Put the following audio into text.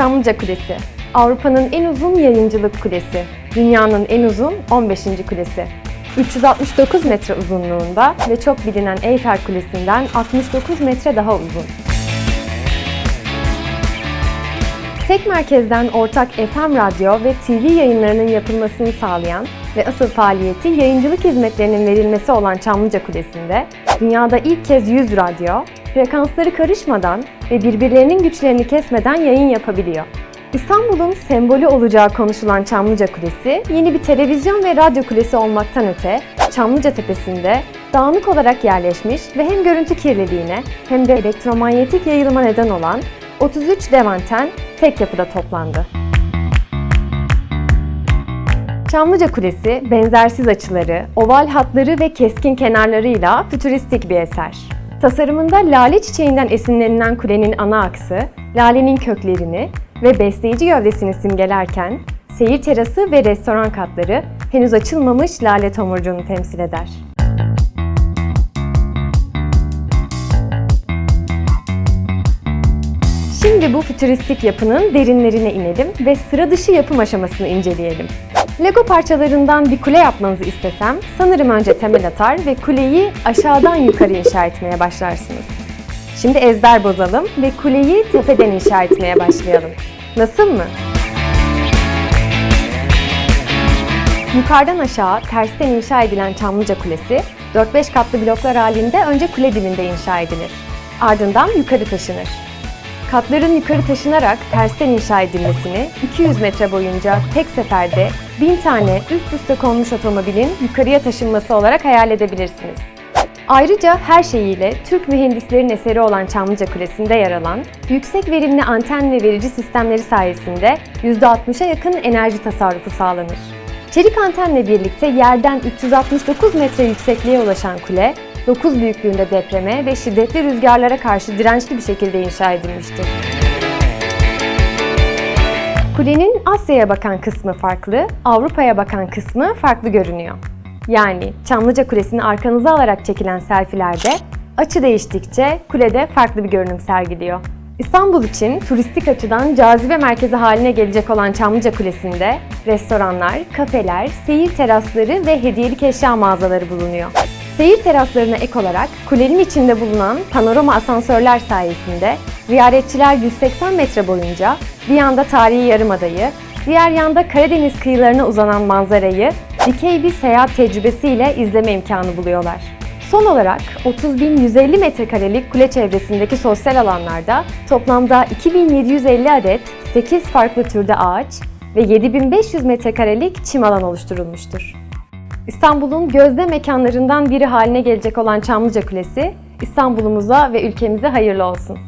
Çamlıca Kulesi. Avrupa'nın en uzun yayıncılık kulesi. Dünyanın en uzun 15. kulesi. 369 metre uzunluğunda ve çok bilinen Eyfel Kulesi'nden 69 metre daha uzun. Tek merkezden ortak FM radyo ve TV yayınlarının yapılmasını sağlayan ve asıl faaliyeti yayıncılık hizmetlerinin verilmesi olan Çamlıca Kulesi'nde dünyada ilk kez 100 radyo, frekansları karışmadan ve birbirlerinin güçlerini kesmeden yayın yapabiliyor. İstanbul'un sembolü olacağı konuşulan Çamlıca Kulesi, yeni bir televizyon ve radyo kulesi olmaktan öte, Çamlıca Tepesi'nde dağınık olarak yerleşmiş ve hem görüntü kirliliğine hem de elektromanyetik yayılıma neden olan 33 dev anten tek yapıda toplandı. Çamlıca Kulesi, benzersiz açıları, oval hatları ve keskin kenarlarıyla fütüristik bir eser. Tasarımında lale çiçeğinden esinlenilen kulenin ana aksı, lalenin köklerini ve besleyici gövdesini simgelerken, seyir terası ve restoran katları henüz açılmamış lale tomurcuğunu temsil eder. Şimdi bu fütüristik yapının derinlerine inelim ve sıra dışı yapım aşamasını inceleyelim. Lego parçalarından bir kule yapmanızı istesem, sanırım önce temel atar ve kuleyi aşağıdan yukarı inşa etmeye başlarsınız. Şimdi ezber bozalım ve kuleyi tepeden inşa etmeye başlayalım. Nasıl mı? Yukarıdan aşağı tersten inşa edilen Çamlıca Kulesi, 4-5 katlı bloklar halinde önce kule dibinde inşa edilir. Ardından yukarı taşınır. Katların yukarı taşınarak tersten inşa edilmesini 200 metre boyunca tek seferde 1000 tane üst üste konmuş otomobilin yukarıya taşınması olarak hayal edebilirsiniz. Ayrıca her şeyiyle Türk mühendislerin eseri olan Çamlıca Kulesi'nde yer alan yüksek verimli anten ve verici sistemleri sayesinde %60'a yakın enerji tasarrufu sağlanır. Çelik antenle birlikte yerden 369 metre yüksekliğe ulaşan kule, 9 büyüklüğünde depreme ve şiddetli rüzgarlara karşı dirençli bir şekilde inşa edilmiştir. Kulenin Asya'ya bakan kısmı farklı, Avrupa'ya bakan kısmı farklı görünüyor. Yani Çamlıca Kulesi'ni arkanıza alarak çekilen selfilerde açı değiştikçe kulede farklı bir görünüm sergiliyor. İstanbul için turistik açıdan cazibe merkezi haline gelecek olan Çamlıca Kulesi'nde restoranlar, kafeler, seyir terasları ve hediyelik eşya mağazaları bulunuyor. Seyir teraslarına ek olarak kulenin içinde bulunan panorama asansörler sayesinde ziyaretçiler 180 metre boyunca bir yanda tarihi yarımadayı, diğer yanda Karadeniz kıyılarına uzanan manzarayı dikey bir seyahat tecrübesiyle izleme imkanı buluyorlar. Son olarak 30.150 metrekarelik kule çevresindeki sosyal alanlarda toplamda 2750 adet 8 farklı türde ağaç ve 7500 metrekarelik çim alan oluşturulmuştur. İstanbul'un gözde mekanlarından biri haline gelecek olan Çamlıca Kulesi, İstanbul'umuza ve ülkemize hayırlı olsun.